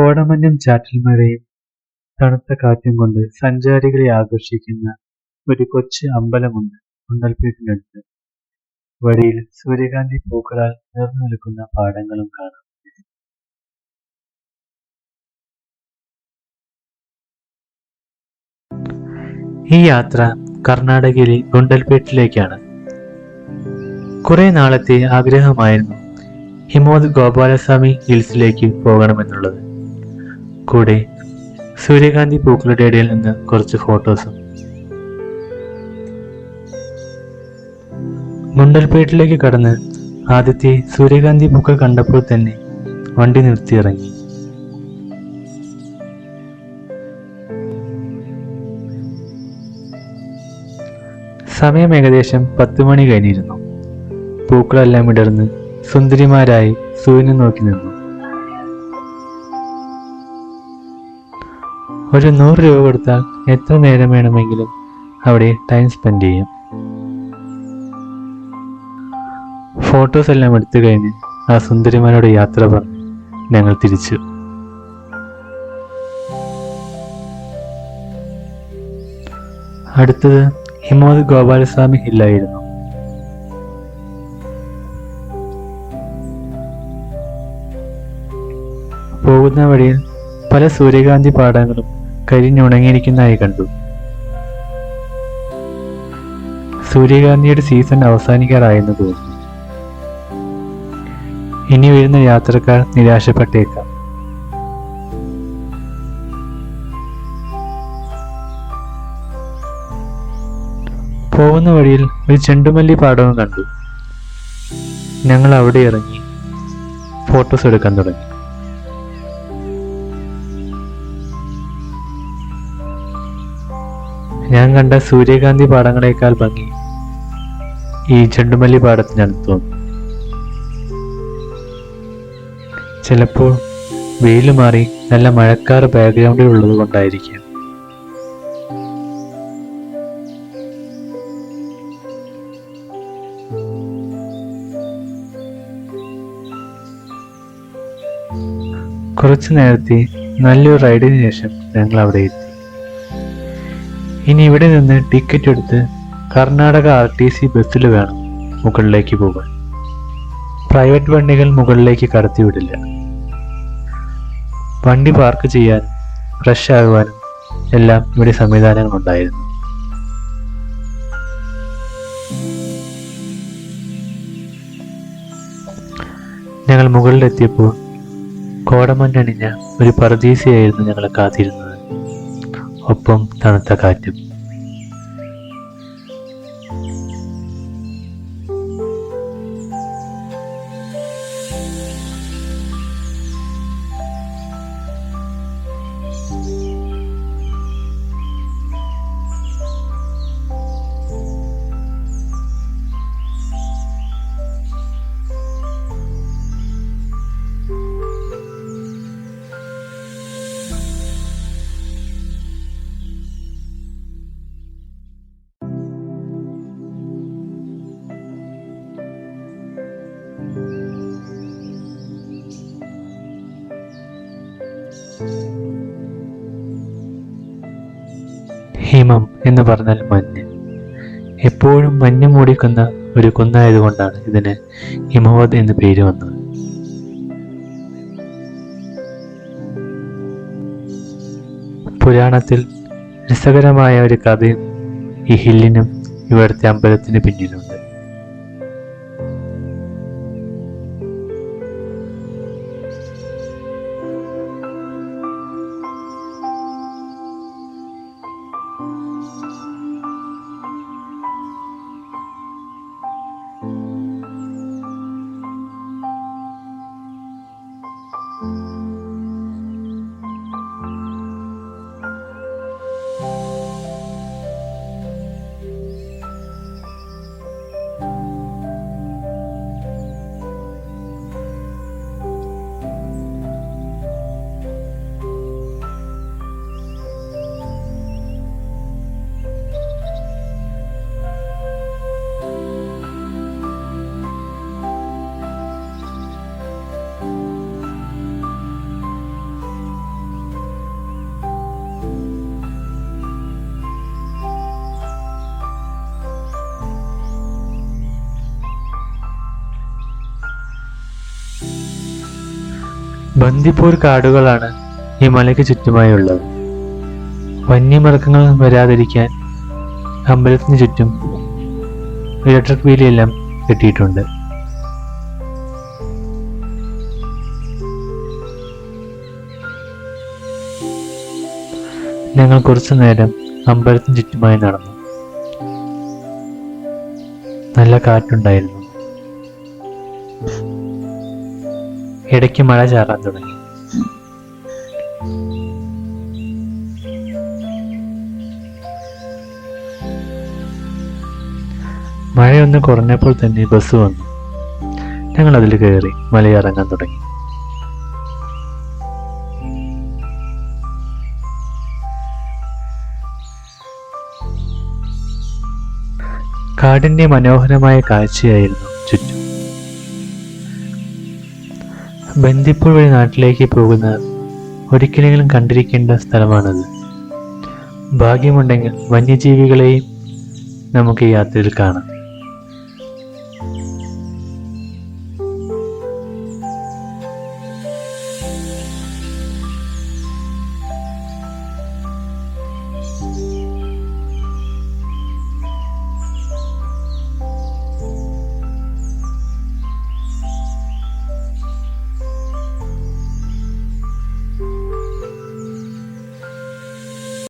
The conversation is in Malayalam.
കോടമഞ്ഞും ചാറ്റൽമഴയും തണുത്ത കാറ്റും കൊണ്ട് സഞ്ചാരികളെ ആകർഷിക്കുന്ന ഒരു കൊച്ചു അമ്പലമുണ്ട് ഗുണ്ടൽപേട്ടിനടുത്ത് വഴിയിൽ സൂര്യകാന്തി പൂക്കളാൽ നിറഞ്ഞു നിൽക്കുന്ന പാടങ്ങളും കാണാം. ഈ യാത്ര കർണാടകയിലെ ഗുണ്ടൽപേട്ടിലേക്കാണ് കുറെ നാളത്തെ ആഗ്രഹമായിരുന്നു ഹിമോദ് ഗോപാലസ്വാമി ഹിൽസിലേക്ക് പോകണമെന്നുള്ളത്. കൂടെ സൂര്യകാന്തി പൂക്കളുടെ ഇടയിൽ നിന്ന് കുറച്ച് ഫോട്ടോസും മുണ്ടൽപേട്ടിലേക്ക് കടന്ന് ആദ്യത്തെ സൂര്യകാന്തി പൂക്കൾ കണ്ടപ്പോൾ തന്നെ വണ്ടി നിർത്തിയിറങ്ങി. സമയം ഏകദേശം പത്ത് മണി കഴിഞ്ഞിരുന്നു. പൂക്കളെല്ലാം ഇടർന്ന് സുന്ദരിമാരായി സൂര്യനെ നോക്കി നിന്നു. ഒരു നൂറ് രൂപ കൊടുത്താൽ എത്ര നേരം വേണമെങ്കിലും അവിടെ ടൈം സ്പെൻഡ് ചെയ്യാം. ഫോട്ടോസ് എല്ലാം എടുത്തു കഴിഞ്ഞ് ആ സുന്ദരിമാരോട് യാത്ര പറഞ്ഞ് ഞങ്ങൾ തിരിച്ചു. അടുത്തത് ഹിമോദ് ഗോപാലസ്വാമി ഹില്ലായിരുന്നു. പോകുന്ന വഴിയിൽ പല സൂര്യകാന്തി പാടങ്ങളും കരിഞ്ഞുണങ്ങിയിരിക്കുന്നതായി കണ്ടു. സൂര്യകാന്തിയുടെ സീസൺ അവസാനിക്കാറായെന്ന് തോന്നുന്നു. ഇനി വരുന്ന യാത്രക്കാർ നിരാശപ്പെട്ടേക്കാം. പോകുന്ന വഴിയിൽ ഒരു ചെണ്ടുമല്ലി പാടവും കണ്ടു. ഞങ്ങൾ അവിടെ ഇറങ്ങി ഫോട്ടോസ് എടുക്കാൻ തുടങ്ങി. ഞാൻ കണ്ട സൂര്യകാന്തി പാടങ്ങളേക്കാൾ ഭംഗി. ഈ ചെണ്ടുമല്ലി പാടത്തിനാണ് തോന്നുന്നു ചിലപ്പോൾ വെയിൽ മാറി നല്ല മഴക്കാർ ബാക്ക്ഗ്രൗണ്ടിൽ ഉള്ളത് കൊണ്ടായിരിക്കാം. കുറച്ചു നേരത്തെ നല്ലൊരു റൈഡിന് ശേഷം ഞങ്ങൾ അവിടെ എത്തി. ഇനി ഇവിടെ നിന്ന് ടിക്കറ്റ് എടുത്ത് കർണാടക ആർ ടി സി ബസ്സിൽ വേണം മുകളിലേക്ക് പോകാൻ. പ്രൈവറ്റ് വണ്ടികൾ മുകളിലേക്ക് കടത്തിവിടില്ല വണ്ടി പാർക്ക് ചെയ്യാൻ ഫ്രഷ് ആകുവാനും എല്ലാം ഇവിടെ സംവിധാനങ്ങൾ ഉണ്ടായിരുന്നു. ഞങ്ങൾ മുകളിലെത്തിയപ്പോൾ കോടമഞ്ഞണിഞ്ഞ ഒരു പരദീസയായിരുന്നു ഞങ്ങളെ കാത്തിരുന്നത്. ഒപ്പം തണുത്ത കാറ്റും. ഹിമം എന്ന് പറഞ്ഞാൽ മഞ്ഞ്. എപ്പോഴും മഞ്ഞ് മൂടിക്കുന്ന ഒരു കുന്നായതുകൊണ്ടാണ് ഇതിന് ഹിമവത് എന്ന് പേര് വന്നത്. പുരാണത്തിൽ രസകരമായ ഒരു കഥയും ഈ ഹില്ലിനും ഇവിടുത്തെ അമ്പലത്തിന് പിന്നിലുണ്ട്. ബന്ദിപ്പൂർ കാടുകളാണ് ഈ മലയ്ക്ക് ചുറ്റുമായി ഉള്ളത് വന്യമൃഗങ്ങൾ വരാതിരിക്കാൻ അമ്പലത്തിന് ചുറ്റും ഇലക്ട്രിക് വീലെല്ലാം കെട്ടിയിട്ടുണ്ട്. ഞങ്ങൾ കുറച്ചു നേരം അമ്പലത്തിന് ചുറ്റുമായി നടന്നു. നല്ല കാറ്റുണ്ടായിരുന്നു. ഇടയ്ക്ക് മഴ ചാറാൻ തുടങ്ങി. മഴയൊന്ന് കുറഞ്ഞപ്പോൾ തന്നെ ബസ് വന്നു. ഞങ്ങൾ അതിൽ കയറി മലയിറങ്ങാൻ തുടങ്ങി. കാടിന്റെ മനോഹരമായ കാഴ്ചയായിരുന്നു ബന്ദിപ്പൂർ വഴി നാട്ടിലേക്ക് പോകുന്ന ഒരിക്കലെങ്കിലും കണ്ടിരിക്കേണ്ട സ്ഥലമാണത്. ഭാഗ്യമുണ്ടെങ്കിൽ വന്യജീവികളെയും നമുക്ക് യാത്രയിൽ കാണാം.